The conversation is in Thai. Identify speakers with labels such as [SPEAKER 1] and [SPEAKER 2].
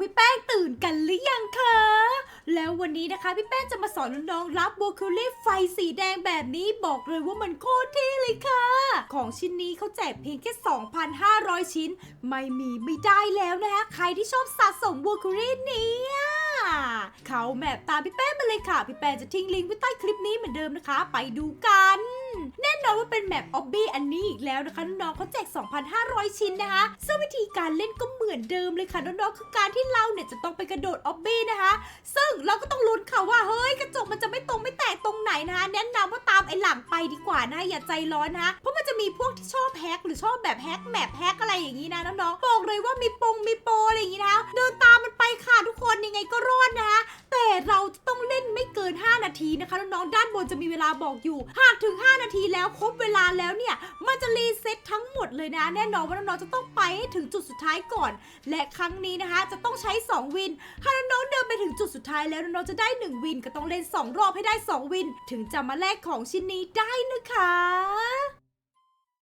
[SPEAKER 1] พี่แป้งตื่นกันหรือยังคะ แล้ววันนี้นะคะพี่แป้งจะมาสอนน้องๆรับโบคูลี่ไฟสีแดงแบบนี้บอกเลยว่ามันโคตรเท่เลยค่ะ ของชิ้นนี้เขาแจกเพียงแค่ 2,500 ชิ้น ไม่มีไม่ได้แล้วนะคะใครที่ชอบสะสมโบคูลี่เนี่ยเขาแมปตามพี่แป้งมาเลยค่ะ พี่แป้งจะทิ้งลิงก์ไว้ใต้คลิปนี้เหมือนเดิมนะคะ ไปดูกัน แน่นอนว่าเป็นแมปออบบี้อันนี้อีกแล้วนะคะน้องๆเขาแจก 2,500 ชิ้นนะคะซึ่งวิธีการเล่นก็เหมือนเดิมเลยค่ะน้องๆคือการที่เราเนี่ยจะต้องไปกระโดดออบบี้นะคะ ซึ่งเราก็ต้องลุ้นค่ะว่าเฮ้ยกระจกมันจะไม่ตรงไม่แตกตรงไหนนะคะแนะนำว่าตามไอ้หลังไปดีกว่านะอย่าใจร้อนนะคะเพราะมันจะมีพวกที่ชอบแฮกหรือชอบแบบแฮกแมปแฮกอะไรอย่างนี้นะน้องๆบอกเลยว่ามีปงมี นไม่เกิน5 นาทีนะคะน้องๆด้านบนจะมีเวลาบอกอยู่ หากถึง 5 นาทีแล้วครบเวลาแล้วเนี่ยมันจะรีเซ็ตทั้งหมดเลยนะ แน่นอนว่าน้องๆจะต้องไปให้ถึงจุดสุดท้ายก่อน และครั้งนี้นะคะ จะต้องใช้ 2 วินถ้าน้องๆเดินไปถึงจุดสุดท้ายแล้วน้องๆจะได้ 1 วินก็ต้องเล่น 2 รอบให้ได้ 2 วิน ถึงจะมาแลกของชิ้นนี้ได้นะคะ